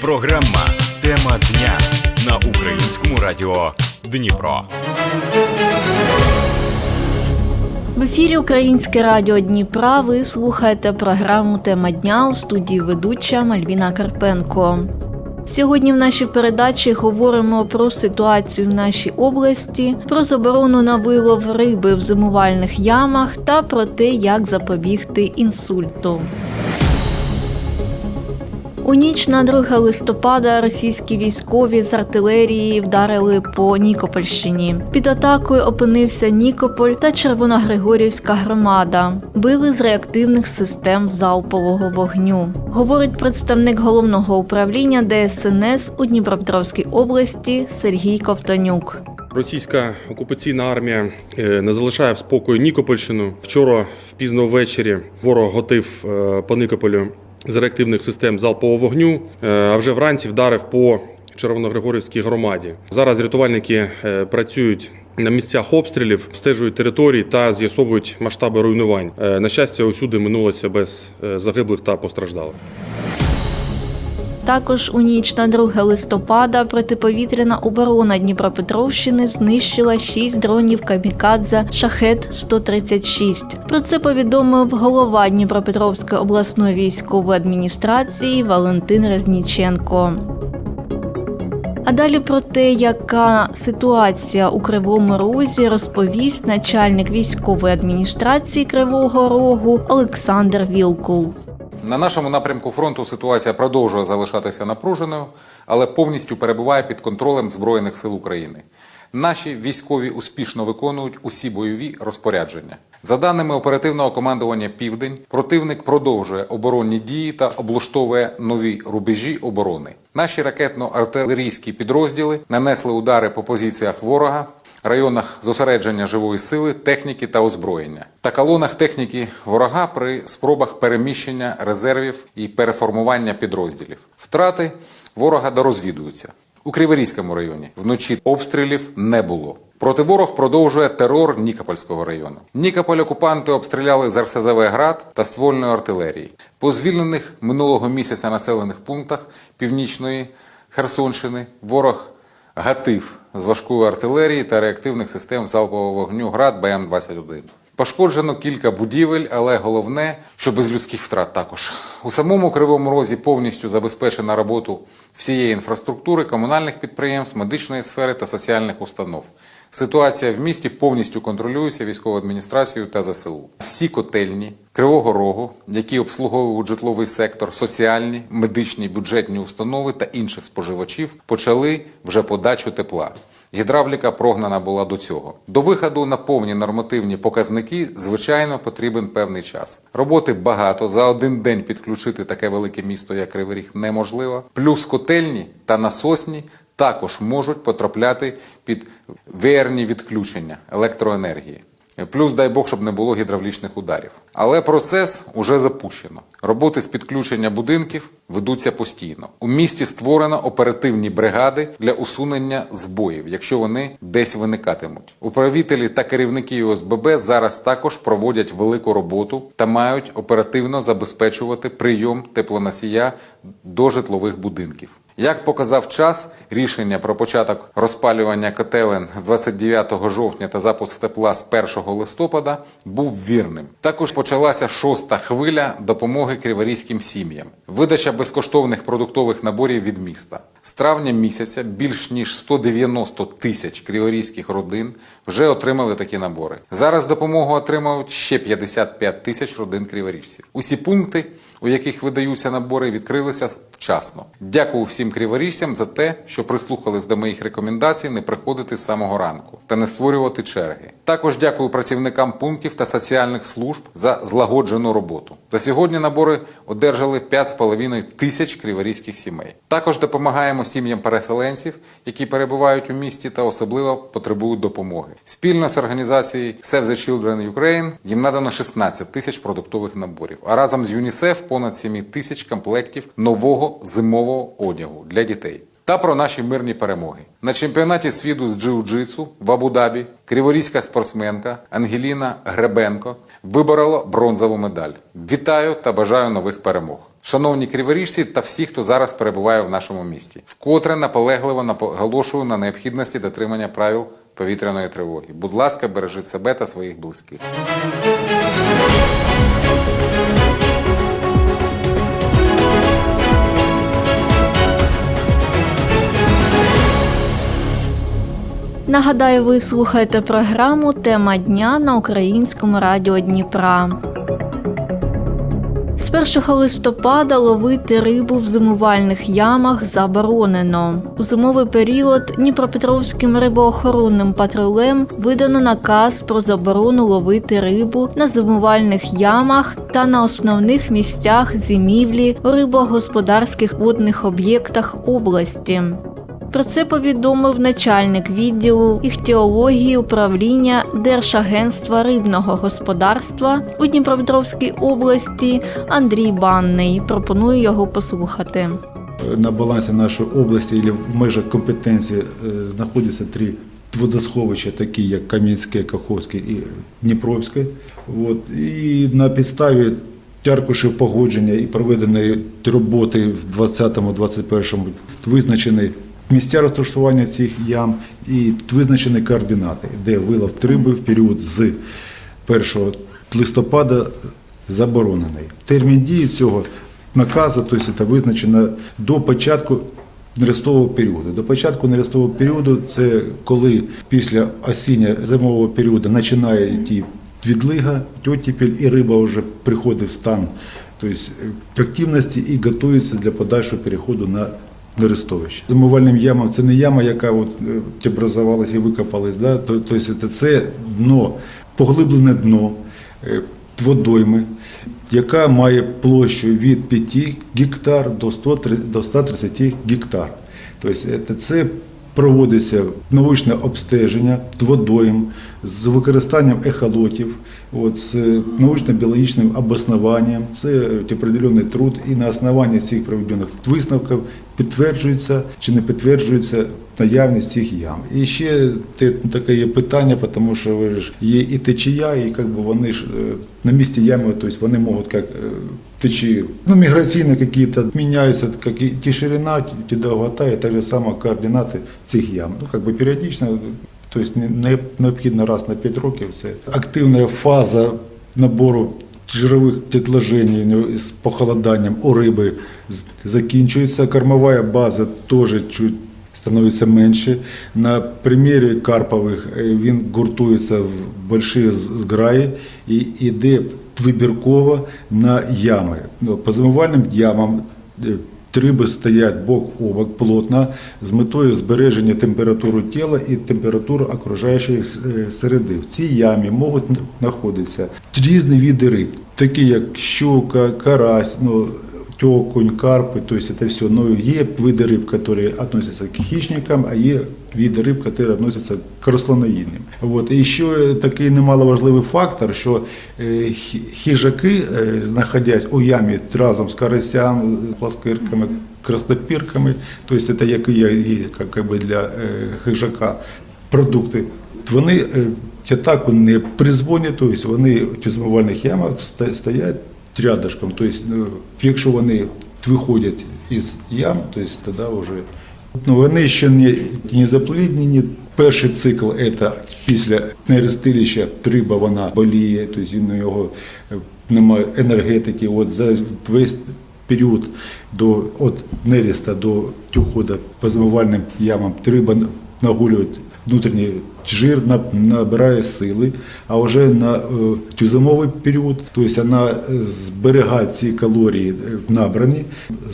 Програма Тема дня на українському радіо Дніпро. В ефірі Українське радіо Дніпра. Ви слухаєте програму Тема дня у студії ведуча Мальвіна Карпенко. Сьогодні в нашій передачі говоримо про ситуацію в нашій області, про заборону на вилов риби в зимувальних ямах та про те, як запобігти інсульту. У ніч на 2 листопада російські військові з артилерії вдарили по Нікопольщині. Під атакою опинився Нікополь та Червоногригорівська громада. Били з реактивних систем залпового вогню. Говорить представник головного управління ДСНС у Дніпропетровській області Сергій Ковтонюк. Російська окупаційна армія е, не залишає в спокою Нікопольщину. Вчора, в пізно ввечері, ворог готив е, по Нікополю з реактивних систем залпового вогню, е, а вже вранці вдарив по Червоногригорівській громаді. Зараз рятувальники е, працюють. На місцях обстрілів стежують території та з'ясовують масштаби руйнувань. Е, На щастя, усюди минулося без загиблих та постраждалих. Також у ніч на 2 листопада протиповітряна оборона Дніпропетровщини знищила 6 дронів камікадзе Шахет 136 Про це повідомив голова Дніпропетровської обласної військової адміністрації Валентин Резніченко. А далі про те, яка ситуація у Кривому Розі, розповість начальник військової адміністрації Кривого Рогу Олександр Вілкул. На нашому напрямку фронту ситуація продовжує залишатися напруженою, але повністю перебуває під контролем Збройних сил України. Наші військові успішно виконують усі бойові розпорядження. За даними оперативного командування Південь, противник продовжує оборонні дії та облаштовує нові рубежі оборони. Наші ракетно-артилерійські підрозділи нанесли удари по позиціях ворога, районах зосередження живої сили, техніки та озброєння та колонах техніки ворога при спробах переміщення резервів і переформування підрозділів. Втрати ворога дорозвідуються. У Криворізькому районі вночі обстрілів не було. Проти ворог продовжує терор Нікопольського району. Нікополь окупанти обстріляли з РСЗВ град та ствольної артилерії. По звільнених минулого місяця населених пунктах північної Херсонщини ворог гатив з важкої артилерії та реактивних систем залпового вогню град БМ-21. Пошкоджено кілька будівель, але головне, що без людських втрат також. У самому Кривому Розі повністю забезпечена роботу всієї інфраструктури, комунальних підприємств, медичної сфери та соціальних установ. Ситуація в місті повністю контролюється військовою адміністрацією та ЗСУ. Всі котельні Кривого Рогу, які обслуговують житловий сектор, соціальні, медичні, бюджетні установи та інших споживачів, почали вже подачу тепла. Гідравліка прогнана була до цього. До виходу на повні нормативні показники, звичайно, потрібен певний час. Роботи багато. За один день підключити таке велике місто, як Кривий Ріг, неможливо. Плюс котельні та насосні також можуть потрапляти під веерні відключення електроенергії. Плюс, дай Бог, щоб не було гідравлічних ударів. Але процес уже запущено. Роботи з підключення будинків ведуться постійно. У місті створено оперативні бригади для усунення збоїв, якщо вони десь виникатимуть. Управителі та керівники ОСББ зараз також проводять велику роботу та мають оперативно забезпечувати прийом теплоносія до житлових будинків. Як показав час, рішення про початок розпалювання котелень з 29 жовтня та запуск тепла з 1 листопада був вірним. Також почалася шоста хвиля допомоги криворізьким сім'ям. Видача безкоштовних продуктових наборів від міста. З травня місяця більш ніж 190 тисяч криворізьких родин вже отримали такі набори. Зараз допомогу отримують ще 55 тисяч родин криворіжців. Усі пункти, у яких видаються набори, відкрилися вчасно. Дякую всім криворіжцям за те, що прислухались до моїх рекомендацій не приходити з самого ранку та не створювати черги. Також дякую працівникам пунктів та соціальних служб за злагоджену роботу. За сьогодні набори одержали 5,5 тисяч криворізьких сімей. Також допомагаємо сім'ям переселенців, які перебувають у місті та особливо потребують допомоги. Спільно з організацією Save the Children Ukraine їм надано 16 тисяч продуктових наборів, а разом з ЮНІСЕФ понад 7 тисяч комплектів нового зимового одягу для дітей. Та про наші мирні перемоги. На чемпіонаті світу з джиу-джитсу в Абу-Дабі криворізька спортсменка Ангеліна Гребенко виборола бронзову медаль. Вітаю та бажаю нових перемог. Шановні криворіжці та всі, хто зараз перебуває в нашому місті, вкотре наполегливо наголошую на необхідності дотримання правил повітряної тривоги. Будь ласка, бережіть себе та своїх близьких. Нагадаю, ви слухаєте програму Тема дня на українському радіо Дніпра. З 1 листопада ловити рибу в зимувальних ямах заборонено. У зимовий період Дніпропетровським рибоохоронним патрулем видано наказ про заборону ловити рибу на зимувальних ямах та на основних місцях зимівлі у рибогосподарських водних об'єктах області. Про це повідомив начальник відділу іхтіології управління Держагентства рибного господарства у Дніпропетровській області Андрій Банний. Пропоную його послухати. на балансі нашої області або в межах компетенції е, знаходяться три водосховища, такі як Кам'янське, Каховське і Дніпровське. От. І на підставі аркушів погодження і проведеної роботи в 2020-2021 визначені місця розташування цих ям і визначені координати, де вилов риби в період з 1 листопада заборонений. Термін дії цього наказу, тобто це визначено до початку нерестового періоду. До початку нерестового періоду це коли після осінньо-зимового періоду починає йти відлига, тьотіпіль, і риба вже приходить в стан тобто, активності і готується для подальшого переходу на нерестовище. Зимувальним ямам це не яма, яка от, е, образувалась і викопалась. Да? Тобто це- дно, поглиблене дно е, водойми, яка має площу від 5 гектар до 130 гектар. Тобто це проводиться научне обстеження водойм з використанням ехолотів, от, з научно-біологічним обоснованням. Це определений труд, і на основанні цих проведених висновків підтверджується чи не підтверджується наявність цих ям. І ще таке є питання, тому що ви ж є і течія, і як би вони ж е, на місці ями, тобто вони можуть як течії, ну, миграційні какие-то меняются, как и те ширина, те долгота, и так же само координати цих ям. Ну, бы періодично, тобто не- не- необхідно раз на 5 років. Це активна фаза набору жирових відложень ну, з похолоданням у риби закінчується. Кормова база теж чуть становиться менше. На примірі карпових е, він гуртується в з- зграї і йде вибірково на ями. Ну, По зимувальним ямам триби стоять бок о бок плотно з метою збереження температури тіла і температури окружаючої е, середи. В цій ямі можуть знаходитися різні види риб, такі як щука, карась, ну, окунь, карпы, то есть это все. Но є види риб, которые относятся к хищникам, а є види риб, которые относятся к рослиноїдним. Вот. І ще такий немаловажливий фактор, що е, хі- хижаки, е, знаходясь у ямі разом з карасями, пласкирками, краснопірками, то есть це які є є, як, як би для е, хижака продукти, вони е, атаку не призвонять, тобто вони в змивальних ямах ста- стоять рядышком. Тобто, якщо вони виходять із ям, то есть тоді вже ну, вони ще не, не запліднені. Перший цикл це після нерестилища риба вона боліє, тобто він у е, немає енергетики. От за весь період до от нереста до уходу по змивальним ямам риба нагулює внутрішній жир, набирає сили, а вже на е, зимовий період, тобто вона зберігає ці калорії е, набрані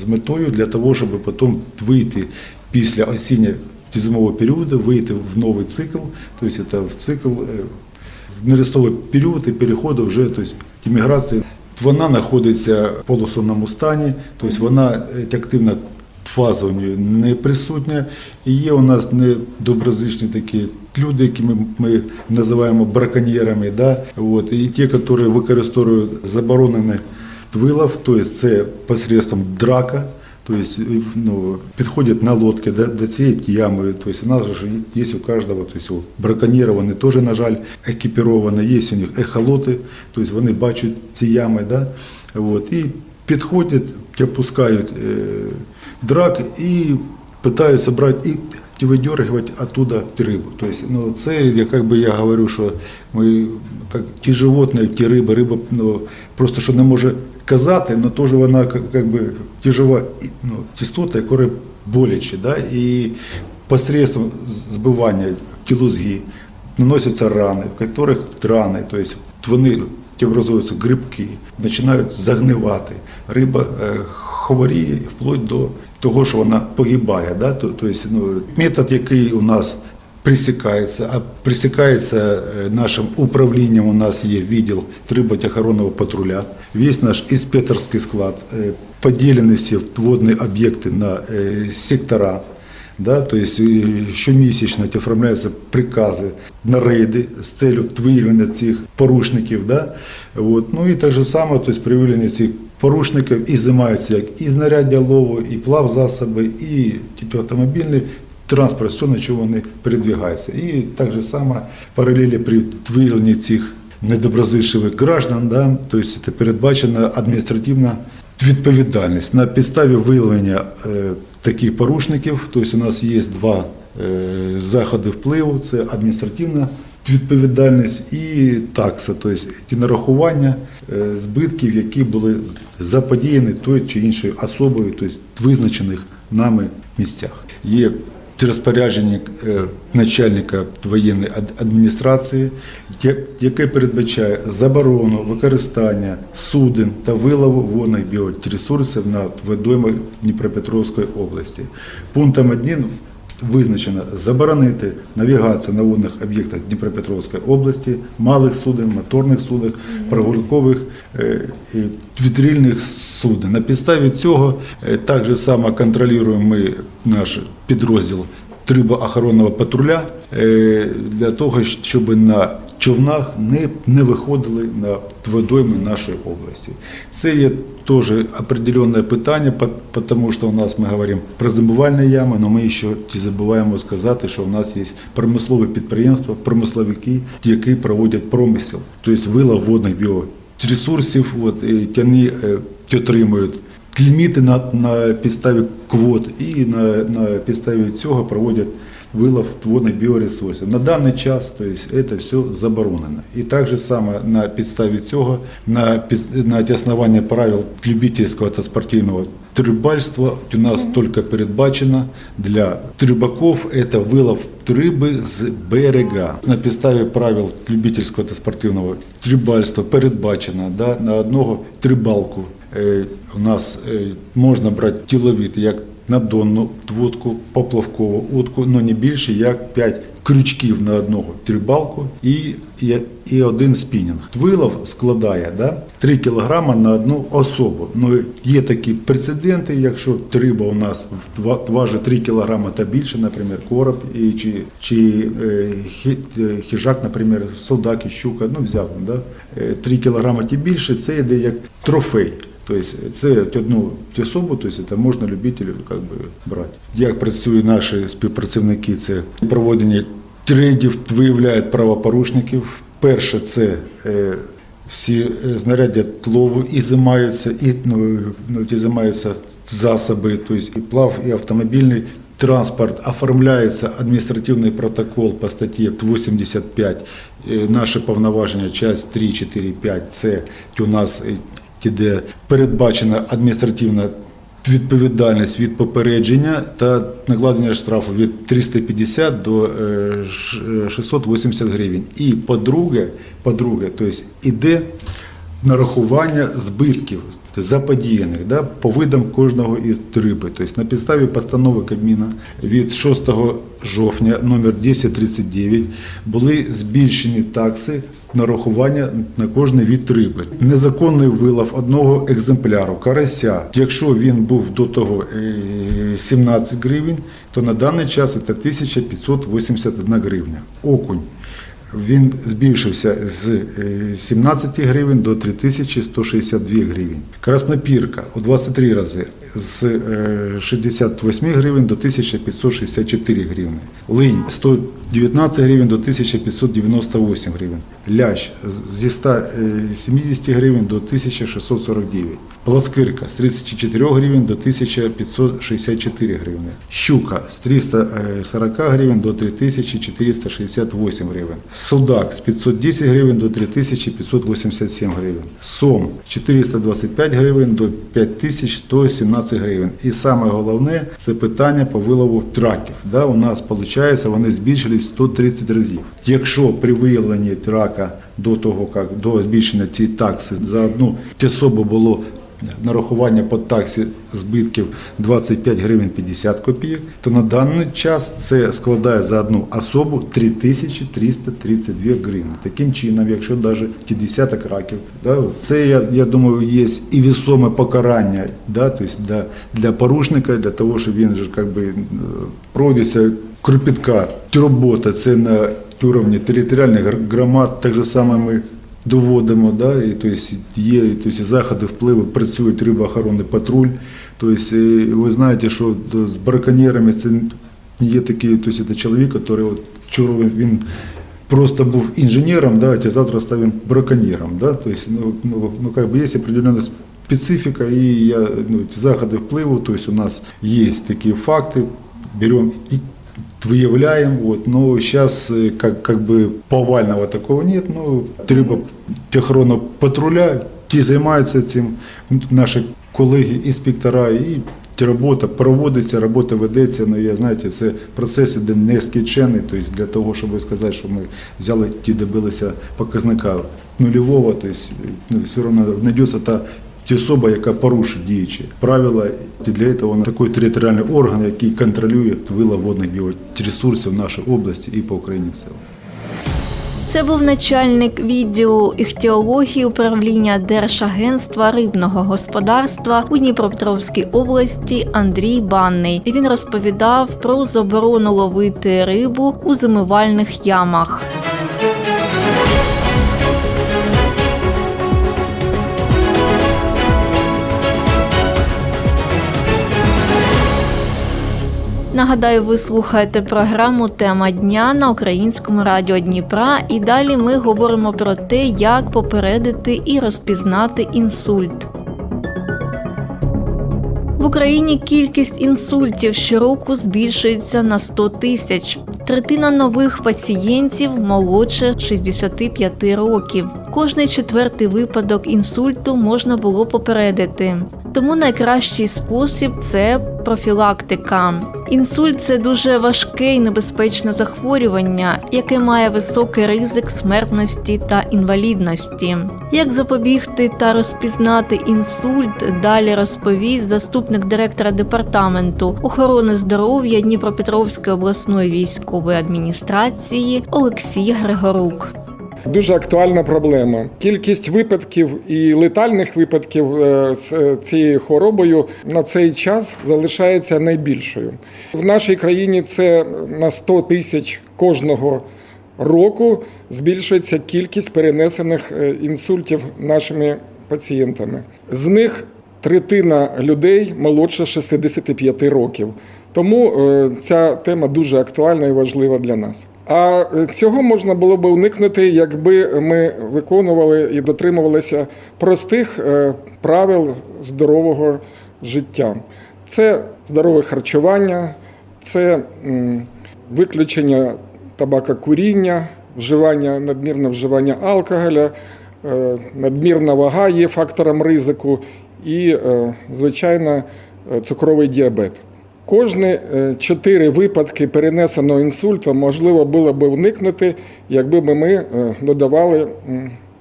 з метою для того, щоб потім вийти після осінньо зимового періоду, вийти в новий цикл, тобто в цикл е, в нерестовий період і переходу вже тобто, міграції. Вона знаходиться в полусонному стані, тобто вона е, неї не присутня. І є у нас недоброзичні такі люди, які ми, ми називаємо браконьєрами, да? От, і ті, які використовують заборонений вилов, тобто це посредством драка, тобто, ну, підходять на лодки до, до цієї ями. Тобто, у нас же є у кожного, тобто, у браконьєрів вони теж, на жаль, екіпіровані, є у них ехолоти, тобто вони бачать ці ями, да? От, і підходять, опускають е, драк і питаються брати і ті видергивать оттуда рибу. То есть, ну, це, я, как бы я говорю, що ми, как, ті животні, ті риби, риба ну, просто що не може казати, але теж вона как, бы, тяжова і, ну, істота, яка боляче. Да? І посредством збивання тілузги наносяться рани, в яких рани, то есть вони образуються грибки, починають загнивати. Риба е, хворіє вплоть до того, що вона погибає. Да? То- то ну, метод, який у нас пресікається, а пресікається е, нашим управлінням. У нас є відділ риботехоронного патруля. Весь наш інспекторський склад е, поділені всі водні об'єкти на е, сектора. Да, то есть щомісячно оформляються прикази на рейди з целью виявлення цих порушників. Да? От. Ну і так же само, то есть при виявленні цих порушників і займаються як і знаряддя лову, і плавзасоби, і автомобільний транспорт, все, на чому вони передвигаються. І так же само паралелі при виявленні цих недоброзичливих граждан, да, то есть це передбачена адміністративна відповідальність на підставі виявлення е, таких порушників. Тобто у нас є два е, заходи впливу: це адміністративна відповідальність і такса, тобто ті нарахування е, збитків, які були заподіяні тою чи іншою особою, тобто визначених нами місцях. Є розпорядження е, начальника воєнної ад- адміністрації, яке передбачає заборону використання суден та вилову водних біоресурсів на водоймах Дніпропетровської області. Пунктом 1 визначено заборонити навігацію на водних об'єктах Дніпропетровської області, малих суден, моторних суден, прогулкових е, вітрильних суден. На підставі цього також так же само контролюємо ми наш підрозділ трибоохоронного патруля е, для того, щоб на човнах не, не виходили на водойми нашої області. Це є теж определенне питання, тому що у нас ми говоримо про зимувальні ями, але ми ще забуваємо сказати, що у нас є промислові підприємства, промисловики, які проводять промисел, тобто вилов водних біоресурсів, от, і вони е, отримують ліміти на, на підставі квот і на, на підставі цього проводять вилов водних біоресурсів. На даний час то есть, це все заборонено. І так же само на підставі цього, на, під- на основанні правил любительського та спортивного рибальства у нас тільки передбачено для рибаків це вилов риби з берега. На підставі правил любительського та спортивного рибальства передбачено да, на одного рибалку Е, у нас е, можна брати тіловід як надонну водку, поплавкову утку, але не більше як 5 крючків на одного трибалку і, і, і один спінінг. Вилов складає да, 3 кг на одну особу. Ну, є такі прецеденти, якщо риба у нас ва- важить 3 кг та більше, наприклад, короб і, чи, чи е, е, хижак, наприклад, солдак і щука, ну взяв, да, е, 3 кг і більше, це йде як трофей. Тобто це одну особу, тобто це можна любителю как би, брати. Як працюють наші співпрацівники, це проводення рейдів, виявляють правопорушників. Перше це е, всі е, знаряддя лову і займаються, і, ну, ну, і займаються засоби, тобто і плав, і автомобільний транспорт, оформляється адміністративний протокол по статті 85. Е, Наше повноваження, часть 3, 4, 5, це у нас де передбачена адміністративна відповідальність від попередження та накладення штрафу від 350 до е, ш- е, 680 гривень. І по-друге, по-друге, тобто іде нарахування збитків заподіяних да, по видам кожного із риби. Тобто на підставі постанови Кабміна від 6 жовтня номер 1039 були збільшені такси нарахування на кожний від риби. Незаконний вилов одного екземпляру карася, якщо він був до того е, 17 гривень, то на даний час це 1581 гривня. Окунь він збільшився з е, 17 гривень до 3162 гривень. Краснопірка у 23 рази з е, 68 гривень до 1564 гривні. Линь 119 гривень до 1598 гривень. Лящ зі 170 гривень до 1649. Плоскирка з 34 гривень до 1564 гривні. Щука з 340 гривень до 3468 гривень. Судак з 510 гривень до 3587 гривень. Сом 425 гривень до 5117 гривень. І саме головне це питання по вилову траків. Да, у нас виходить, вони збільшились в 130 разів. Якщо при виявленні трака до того, як до збільшення цієї такси за одну особу було нарахування по таксі збитків 25 гривень 50 копійок, то на даний час це складає за одну особу 3332 гривні. Таким чином, якщо навіть ті десяток раків, да, це я, я думаю, є і весоме покарання да, тобто для, для порушника, для того, щоб він же как би, е, пройдеться кропітка робота, це на уровні територіальних громад, так же саме ми доводимо, да, і то есть, є то есть, заходи впливу, працюють рибоохоронний патруль. Тобто, е, ви знаєте, що е, з браконьєрами це є такий то есть, це чоловік, який от, вчора він, просто був інженером, да, а завтра став він браконьєром. Да, то есть, ну, ну, ну, как бы є определенна специфіка і я, ну, заходи впливу, то есть, у нас є такі факти, беремо і выявляем, вот, но сейчас как, как бы повального такого нет, ну, треба техронного патруля, ті займаються цим, наші колеги, інспектора, і робота проводиться, робота ведеться, ну, я, знаєте, це процес іде нескінчений, тобто для того, щоб сказати, що ми взяли, ті добилися показника нульового, тобто, ну, все одно знайдеться та Ті особа, яка порушить діючі правила, і для цього такий територіальний орган, який контролює вилов водних біоресурсів в нашій області і по Україні в цілому. Це був начальник відділу іхтіології управління Держагентства рибного господарства у Дніпропетровській області Андрій Банний. І він розповідав про заборону ловити рибу у зимивальних ямах. Нагадаю, ви слухаєте програму Тема дня на українському радіо Дніпра. І далі ми говоримо про те, як попередити і розпізнати інсульт. В Україні кількість інсультів щороку збільшується на 100 тисяч. Третина нових пацієнтів молодше 65 років. Кожний четвертий випадок інсульту можна було попередити. Тому найкращий спосіб це профілактика. Інсульт це дуже важке і небезпечне захворювання, яке має високий ризик смертності та інвалідності. Як запобігти та розпізнати інсульт, далі розповість заступник директора департаменту охорони здоров'я Дніпропетровської обласної військової адміністрації Олексій Григорук. Дуже актуальна проблема. Кількість випадків і летальних випадків е, з е, цією хворобою на цей час залишається найбільшою. В нашій країні це на 100 тисяч кожного року збільшується кількість перенесених е, інсультів нашими пацієнтами. З них третина людей молодше 65 років. Тому ця тема дуже актуальна і важлива для нас. А е, цього можна було б уникнути, якби ми виконували і дотримувалися простих е, правил здорового життя. Це здорове харчування, це виключення табакокуріння, вживання, надмірне вживання алкоголя, е, надмірна вага є фактором ризику і, звичайно, цукровий діабет. Кожні е, чотири випадки перенесеного інсульту можливо було б уникнути, якби ми е, додавали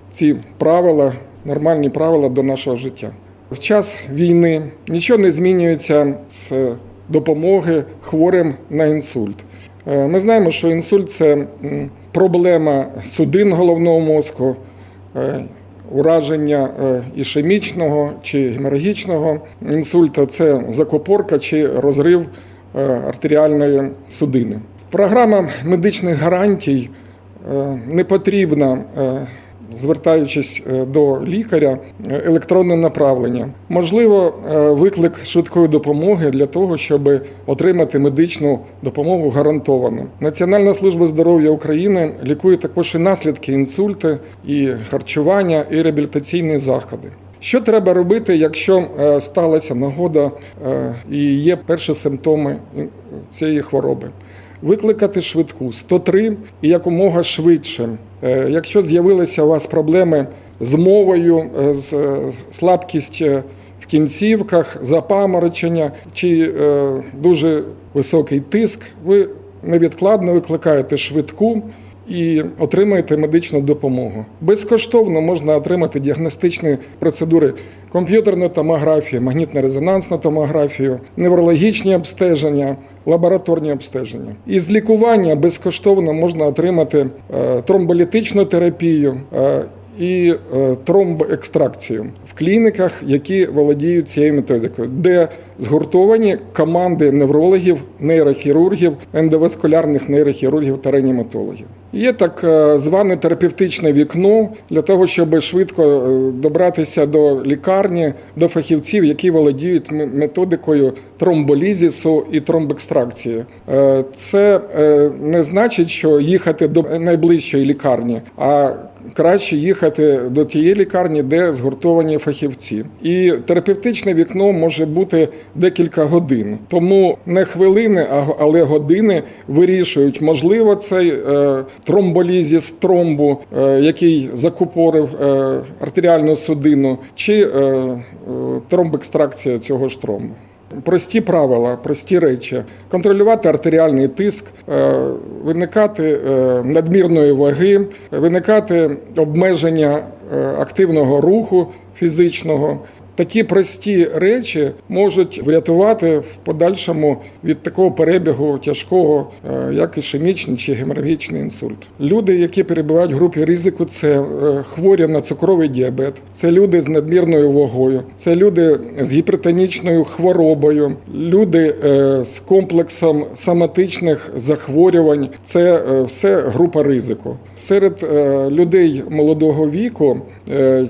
ці правила, нормальні правила до нашого життя. В час війни нічого не змінюється з допомоги хворим на інсульт. Е, Ми знаємо, що інсульт це проблема судин головного мозку, е, ураження е, ішемічного чи геморагічного інсульта це закопорка чи розрив е, артеріальної судини. Програма медичних гарантій е, не потрібно, е, звертаючись е, до лікаря, е, електронне направлення. Можливо, е, виклик швидкої допомоги для того, щоб отримати медичну допомогу гарантовано. Національна служба здоров'я України лікує також і наслідки інсульти, і харчування, і реабілітаційні заходи. Що треба робити, якщо сталася нагода і є перші симптоми цієї хвороби? Викликати швидку 103 і якомога швидше. Е, Якщо з'явилися у вас проблеми з мовою, е, з слабкістю е, в кінцівках, запаморочення чи дуже високий тиск, ви невідкладно викликаєте швидку і отримаєте медичну допомогу. Безкоштовно можна отримати діагностичні процедури комп'ютерної томографії, магнітно-резонансну томографію, неврологічні обстеження, лабораторні обстеження. Із лікування безкоштовно можна отримати е, тромболітичну терапію. е, і е, тромбоекстракцію в клініках, які володіють цією методикою, де згуртовані команди неврологів, нейрохірургів, ендоваскулярних нейрохірургів та реаніматологів. Є так е, зване терапевтичне вікно для того, щоб швидко е, добратися до лікарні, до фахівців, які володіють методикою тромболізісу і тромбекстракції. Е, Це не значить, що їхати до найближчої лікарні, а краще їхати до тієї лікарні, де згуртовані фахівці. І терапевтичне вікно може бути декілька годин. Тому не хвилини, але години вирішують, можливо, цей е, тромболізіс тромбу, е, який закупорив е, артеріальну судину, чи тромбекстракція цього ж тромбу. Прості правила, прості речі: контролювати артеріальний тиск, виникати надмірної ваги, виникати обмеження активного руху фізичного. Такі прості речі можуть врятувати в подальшому від такого перебігу тяжкого, е, як ішемічний чи геморагічний інсульт. Люди, які перебувають в групі ризику, це е, хворі на цукровий діабет, це люди з надмірною вагою, це люди з гіпертонічною хворобою, люди е, з комплексом соматичних захворювань. Це все група ризику. Серед людей молодого віку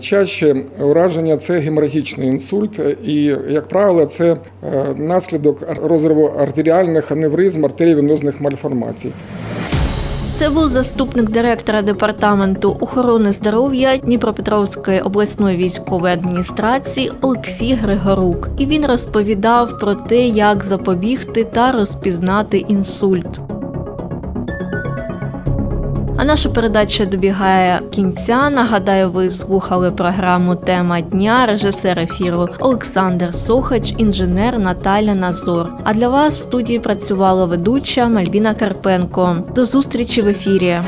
чаще ураження це геморагічний інсульт, е, і, як правило, це е, наслідок розриву артеріальних аневризм, артеріовенозних мальформацій. Це був заступник директора департаменту охорони здоров'я Дніпропетровської обласної військової адміністрації Олексій Григорук. І він розповідав про те, як запобігти та розпізнати інсульт. Наша передача добігає кінця. Нагадаю, ви слухали програму Тема дня, режисер ефіру Олександр Сохач, інженер Наталя Назор. А для вас в студії працювала ведуча Мальвіна Карпенко. До зустрічі в ефірі.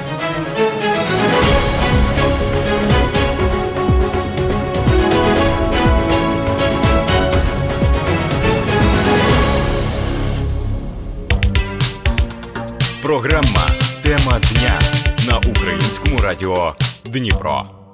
Програма Тема дня українському радіо Дніпро.